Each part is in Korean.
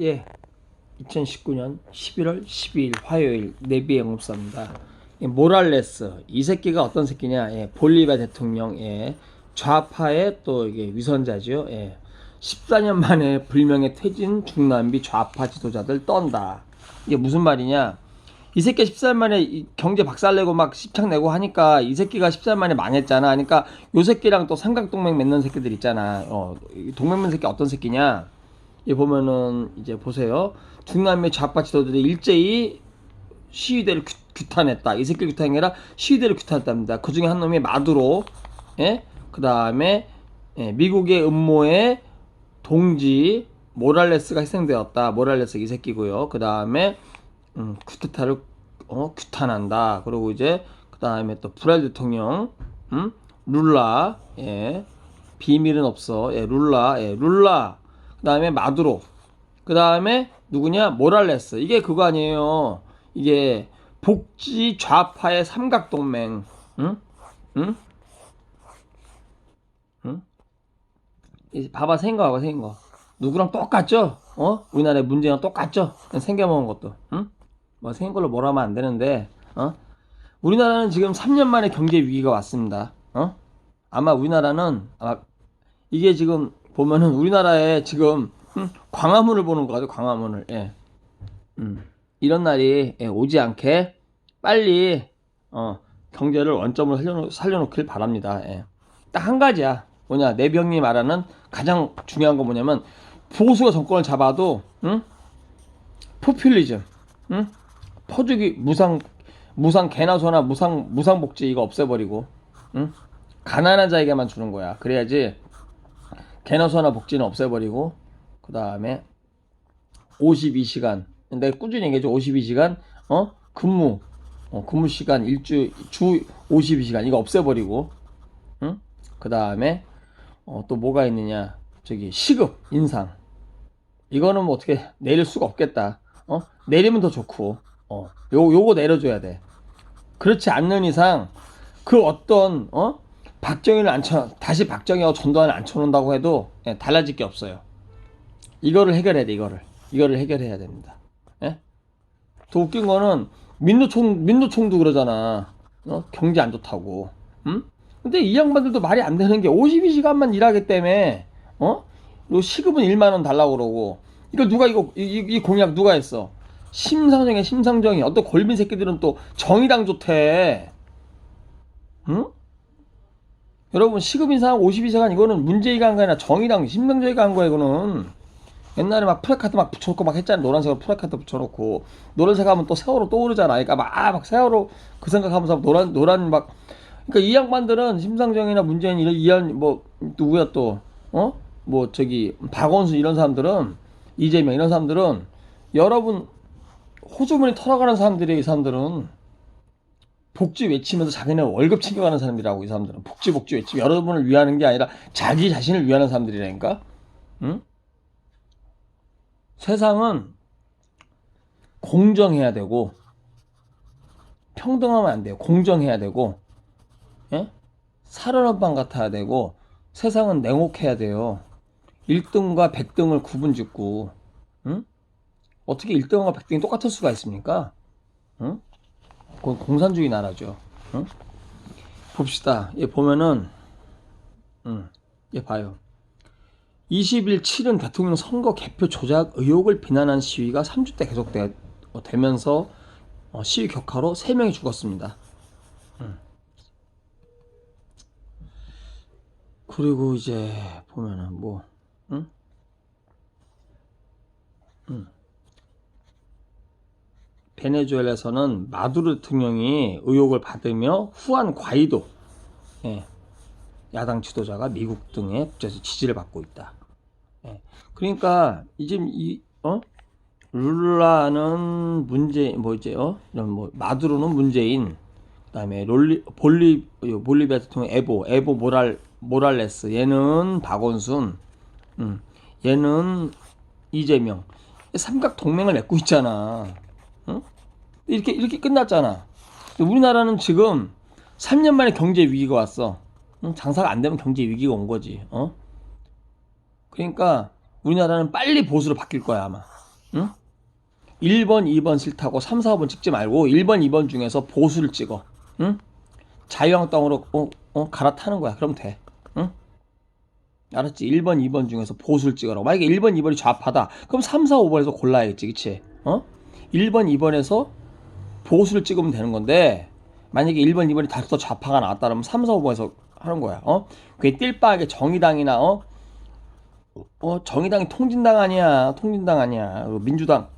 예. 2019년 11월 12일 화요일 내비 영업사입니다. 이 모랄레스 이 새끼가 어떤 새끼냐? 예, 볼리비아 대통령 예, 좌파의 또 이게 위선자죠. 예. 14년 만에 불명예 퇴진 중남미 좌파 지도자들 떤다. 이게 무슨 말이냐? 이 새끼 14년 만에 이 경제 박살내고 막 십창 내고 하니까 이 새끼가 14년 만에 망했잖아. 그러니까 요 새끼랑 또 삼각동맹 맺는 새끼들 있잖아. 어, 이 동맹 맺는 새끼 어떤 새끼냐? 이 보면은 이제 보세요. 중남미 좌파 지도들이 일제히 시위대를 규, 규탄했다. 이 새끼 규탄이 아니라 시위대를 규탄했답니다. 그 중에 한 놈이 마두로, 예? 그 다음에 예, 미국의 음모에 동지 모랄레스가 희생되었다. 모랄레스 이 새끼고요. 그 다음에 음, 쿠데타를 어, 규탄한다. 그리고 이제 그 다음에 또 브랄 대통령, 음, 룰라, 예, 비밀은 없어, 예, 룰라, 예, 룰라. 그 다음에 마두로. 그 다음에 누구냐? 모랄레스. 이게 그거 아니에요. 이게 복지 좌파의 삼각동맹. 응? 응? 응? 이 봐봐 생각하고 생각. 누구랑 똑같죠? 어? 우리나라의 문제랑 똑같죠? 생겨먹은 것도. 응? 뭐 생긴 걸로 뭐라 하면 안 되는데. 어? 우리나라는 지금 3년 만에 경제 위기가 왔습니다. 어? 아마 우리나라는 아마 이게 지금 보면은 우리나라에 지금 음, 광화문을 보는 거 같아요. 광화문을. 예. 음, 이런 날이 예, 오지 않게 빨리 어, 경제를 원점으로 살려놓, 살려놓길 바랍니다. 예. 딱 한 가지야. 뭐냐 내병이 말하는 가장 중요한 거 뭐냐면 보수가 정권을 잡아도 응? 포퓰리즘, 응? 퍼주기 무상 무상 개나 소나 무상 무상 복지 이거 없애버리고 응? 가난한 자에게만 주는 거야. 그래야지 개나 소나 복지는 없애버리고 그 다음에 52시간. 내가 꾸준히 얘기해줘. 52시간 어? 근무. 어, 근무 시간 일주 주 52시간. 이거 없애버리고 응? 그 다음에 어, 또 뭐가 있느냐. 저기 시급 인상. 이거는 뭐 어떻게 내릴 수가 없겠다. 어? 내리면 더 좋고. 어 요, 요거 내려줘야 돼. 그렇지 않는 이상 그 어떤 어 박정희를 앉혀 다시 박정희하고 전두환을 앉혀놓는다고 해도 예, 달라질 게 없어요 이거를 해결해야 돼 이거를 이거를 해결해야 됩니다 예? 더 웃긴 거는 민노총 민노총도 그러잖아 어? 경제 안 좋다고 음? 근데 이 양반들도 말이 안 되는 게 52시간만 일하기 때문에 어? 요 시급은 1만 원 달라고 그러고 이거 누가 이거 이, 이- 이 공약 누가 했어 심상정의 심상정이 어떤 골빈 새끼들은 또 정의당 좋대 응? 여러분 시급 인상 52시간 이거는 문재인가 한 거 아니라 정의당 심상정이가 한 거야 이거는 옛날에 막 프레카드 막 붙여놓고 막 했잖아 노란색으로 프레카드 붙여놓고. 노란색 하면 또 세월호 떠오르잖아. 그러니까 막, 아, 막 세월호 그 생각하면서 노란 노란 막. 그러니까 이 양반들은 심상정이나 문재인 이런 이한 뭐 누구야 또 어? 뭐 저기 박원순 이런 사람들은 이재명 이런 사람들은 여러분 호주머니 털어가는 사람들이 이 사람들은 복지 외치면서 자기네 월급 챙겨가는 사람들이라고 이 사람들은 복지 복지 외치 여러분을 위하는 게 아니라 자기 자신을 위하는 사람들이라니까 응? 세상은 공정해야 되고 평등하면 안 돼요 공정해야 되고 예? 살얼음빵 같아야 되고 세상은 냉혹해야 돼요 1등과 100등을 구분 짓고 응? 어떻게 1등과 100등이 똑같을 수가 있습니까? 응? 그건 공산주의 나라죠. 응? 봅시다. 얘 보면은, 응, 얘 봐요. 20일 7은 대통령 선거 개표 조작 의혹을 비난한 시위가 3주 때 계속되면서 어, 시위 격화로 3명이 죽었습니다. 응. 그리고 이제 보면은 뭐, 응? 베네수엘에서는 마두로 대통령이 의혹을 받으며 후한 과이도 예, 야당 지도자가 미국 등의 국제에서 지지를 받고 있다. 예, 그러니까 이제 이 어? 룰라는 문제 뭐지 어? 이런 뭐 마두로는 문재인 그다음에 롤리 볼리 볼리비아 대통령 에보 에보 모랄 모랄레스 얘는 박원순 음, 얘는 이재명 삼각 동맹을 맺고 있잖아. 응? 이렇게 이렇게 끝났잖아. 우리나라는 지금 3년 만에 경제 위기가 왔어. 응? 장사가 안 되면 경제 위기가 온 거지. 어? 그러니까 우리나라는 빨리 보수로 바뀔 거야 아마. 응? 1번, 2번 싫다고 3, 4번 찍지 말고 1번, 2번 중에서 보수를 찍어. 응? 자유한국당으로 어, 어, 갈아타는 거야. 그럼 돼. 응? 알았지? 1번, 2번 중에서 보수를 찍으라고. 만약에 1번, 2번이 좌파다. 그럼 3, 4, 5번에서 골라야겠지. 그치? 어? 1번, 2번에서 보수를 찍으면 되는 건데 만약에 1번, 2번이 다 좌파가 나왔다 그러면 3, 4, 5번에서 하는 거야. 어? 그게 띨빠하게 정의당이나 어? 어, 정의당이 통진당 아니야. 통진당 아니야. 그리고 민주당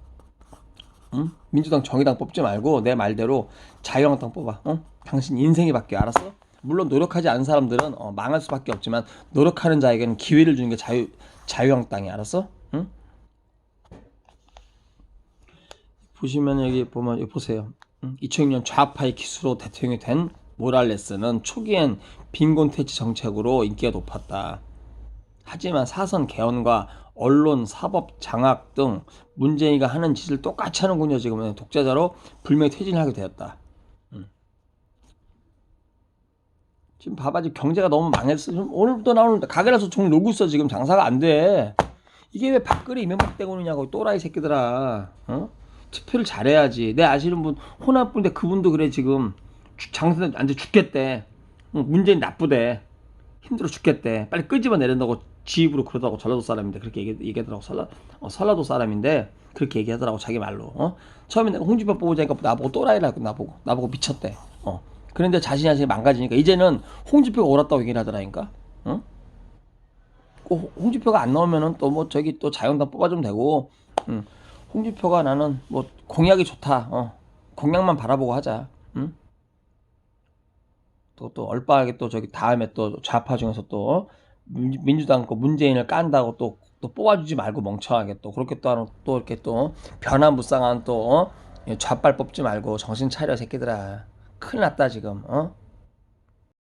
응? 민주당 정의당 뽑지 말고 내 말대로 자유한국당 뽑아. 어? 당신 인생이 바뀌어. 알았어? 물론 노력하지 않은 사람들은 어, 망할 수밖에 없지만 노력하는 자에게는 기회를 주는 게 자유 자유한국당이 알았어? 응? 보시면 여기 보면 여기 보세요. 응? 2006년 좌파의 기수로 대통령이 된 모랄레스는 초기엔 빈곤 퇴치 정책으로 인기가 높았다. 하지만 사선 개헌과 언론, 사법 장악 등 문재인이가 하는 짓을 똑같이 하는군요. 지금은 독재자로 불명예 퇴진을 하게 되었다. 음. 지금 봐봐 지금 경제가 너무 망했어. 지금 오늘부터 나오는 가게라서 종 놀고 있어 지금 장사가 안 돼. 이게 왜 밥그릇 이면박 때문이냐고 또라이 새끼들아. 어? 투표를 잘해야지. 내 아시는 분 호남분인데 그분도 그래 지금 주- 장사 안돼 죽겠대. 응, 문재인 나쁘대. 힘들어 죽겠대. 빨리 끄집어 내린다고 지 입으로 그러다고 전라도 사람인데 그렇게 얘기, 얘기 하더라고 설라, 어, 설라도 사람인데 그렇게 얘기하더라고 자기 말로. 어? 처음에 내가 홍준표 뽑으자니까 나보고 또라이라고 나보고 나보고 미쳤대. 어. 그런데 자신이 자신이 망가지니까 이제는 홍준표가 옳았다고 얘기를 하더라니까. 응? 꼭 홍준표가 안 나오면은 또 뭐 저기 또 자연당 뽑아주면 되고. 응. 홍준표가 나는 뭐 공약이 좋다. 어. 공약만 바라보고 하자. 응? 또, 또, 얼빠하게 또 저기 다음에 또 좌파 중에서 또 민- 민주당 거 문재인을 깐다고 또, 또 뽑아주지 말고 멍청하게 또 그렇게 또, 하는- 또 이렇게 또 변화무쌍한 또 어? 좌빨 뽑지 말고 정신 차려 새끼들아 큰일 났다 지금 어?